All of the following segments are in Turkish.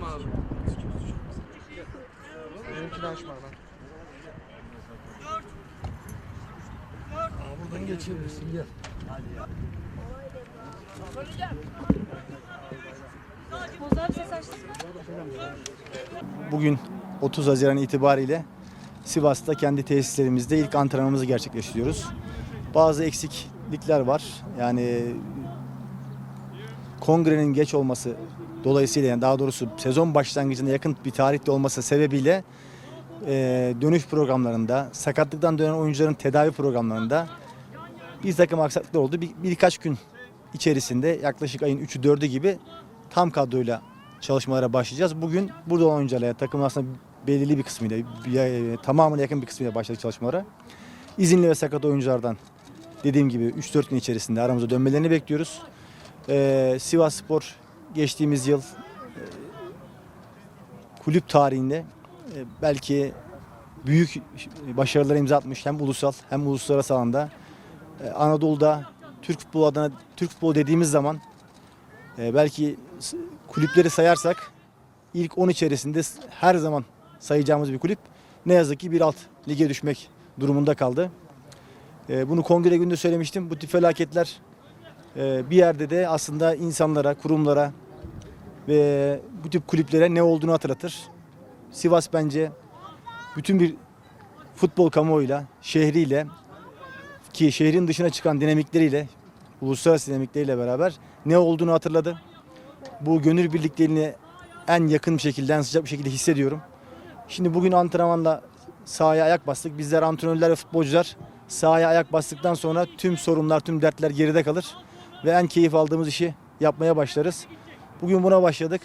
Mı abi? Benimkini açma lan. Aa, buradan geçebilirsin gel. Açtın mı? Bugün 30 Haziran itibariyle Sivas'ta kendi tesislerimizde ilk antrenmanımızı gerçekleştiriyoruz. Bazı eksiklikler var. Yani kongrenin geç olması dolayısıyla yani daha doğrusu sezon başlangıcına yakın bir tarihte olması sebebiyle e, dönüş programlarında, sakatlıktan dönen oyuncuların tedavi programlarında bir takım aksaklıklar oldu. Bir, birkaç gün içerisinde yaklaşık ayın 3'ü 4'ü gibi tam kadroyla çalışmalara başlayacağız. Bugün burada olan oyuncularla takım aslında belirli bir kısmıyla, e, tamamına yakın bir kısmıyla başladık çalışmalara. İzinli ve sakat oyunculardan dediğim gibi 3-4 gün içerisinde aramıza dönmelerini bekliyoruz. Ee, Sivas Spor geçtiğimiz yıl e, kulüp tarihinde e, belki büyük başarılara imza atmış hem ulusal hem uluslararası alanda. Ee, Anadolu'da Türk futbolu adına Türk futbolu dediğimiz zaman e, belki kulüpleri sayarsak ilk 10 içerisinde her zaman sayacağımız bir kulüp ne yazık ki bir alt lige düşmek durumunda kaldı. E, Bunu kongre günde söylemiştim. Bu tip felaketler e, bir yerde de aslında insanlara, kurumlara ve bu tip kulüplere ne olduğunu hatırlatır. Sivas bence bütün bir futbol kamuoyuyla, şehriyle ki şehrin dışına çıkan dinamikleriyle, uluslararası dinamikleriyle beraber ne olduğunu hatırladı. Bu gönül birliklerini en yakın bir şekilde, en sıcak bir şekilde hissediyorum. Şimdi bugün antrenmanla sahaya ayak bastık. Bizler antrenörler ve futbolcular sahaya ayak bastıktan sonra tüm sorunlar, tüm dertler geride kalır. Ve en keyif aldığımız işi yapmaya başlarız. Bugün buna başladık.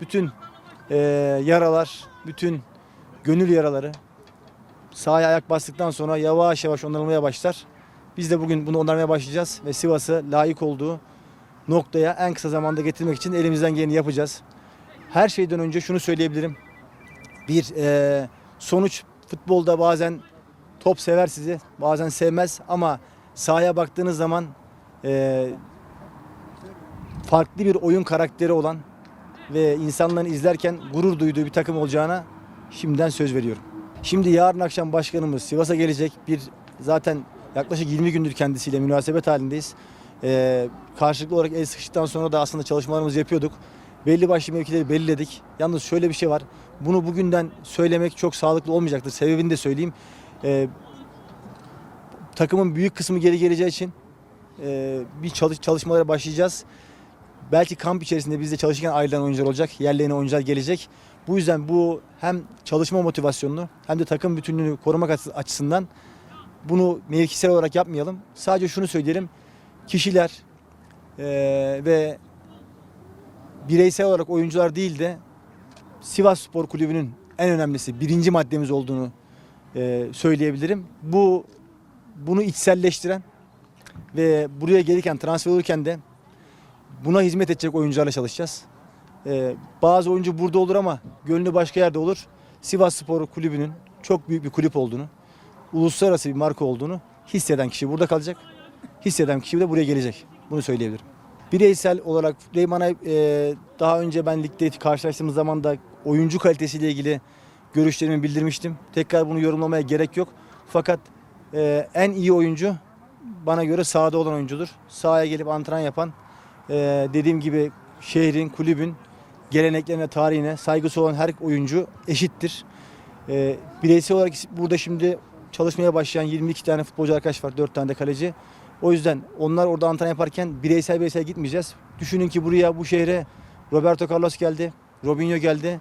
Bütün eee, yaralar, bütün gönül yaraları sahaya ayak bastıktan sonra yavaş yavaş onarılmaya başlar. Biz de bugün bunu onarmaya başlayacağız ve Sivas'ı layık olduğu noktaya en kısa zamanda getirmek için elimizden geleni yapacağız. Her şeyden önce şunu söyleyebilirim. Bir eee, sonuç futbolda bazen top sever sizi, bazen sevmez ama sahaya baktığınız zaman eee, farklı bir oyun karakteri olan ve insanların izlerken gurur duyduğu bir takım olacağına şimdiden söz veriyorum. Şimdi yarın akşam başkanımız Sivas'a gelecek. Bir zaten yaklaşık 20 gündür kendisiyle münasebet halindeyiz. Ee, karşılıklı olarak el sıkıştıktan sonra da aslında çalışmalarımızı yapıyorduk. Belli başlı mevkileri belirledik. Yalnız şöyle bir şey var. Bunu bugünden söylemek çok sağlıklı olmayacaktır. Sebebini de söyleyeyim. Ee, takımın büyük kısmı geri geleceği için e, bir çalış çalışmalara başlayacağız. Belki kamp içerisinde bizde çalışırken ayrılan oyuncular olacak. Yerlerine oyuncular gelecek. Bu yüzden bu hem çalışma motivasyonunu hem de takım bütünlüğünü korumak açı- açısından bunu mevkisel olarak yapmayalım. Sadece şunu söyleyelim. Kişiler eee, ve bireysel olarak oyuncular değil de Sivas Spor Kulübü'nün en önemlisi birinci maddemiz olduğunu eee, söyleyebilirim. Bu bunu içselleştiren ve buraya gelirken transfer olurken de buna hizmet edecek oyuncularla çalışacağız. Ee, bazı oyuncu burada olur ama gönlü başka yerde olur. Sivas Spor Kulübü'nün çok büyük bir kulüp olduğunu, uluslararası bir marka olduğunu hisseden kişi burada kalacak. Hisseden kişi de buraya gelecek. Bunu söyleyebilirim. Bireysel olarak Reyman'a e, daha önce ben ligde karşılaştığımız zaman da oyuncu kalitesiyle ilgili görüşlerimi bildirmiştim. Tekrar bunu yorumlamaya gerek yok. Fakat e, en iyi oyuncu bana göre sahada olan oyuncudur. Sahaya gelip antrenman yapan, e, dediğim gibi şehrin, kulübün geleneklerine, tarihine saygısı olan her oyuncu eşittir. E, bireysel olarak burada şimdi çalışmaya başlayan 22 tane futbolcu arkadaş var, 4 tane de kaleci. O yüzden onlar orada antrenman yaparken bireysel bireysel gitmeyeceğiz. Düşünün ki buraya, bu şehre Roberto Carlos geldi, Robinho geldi.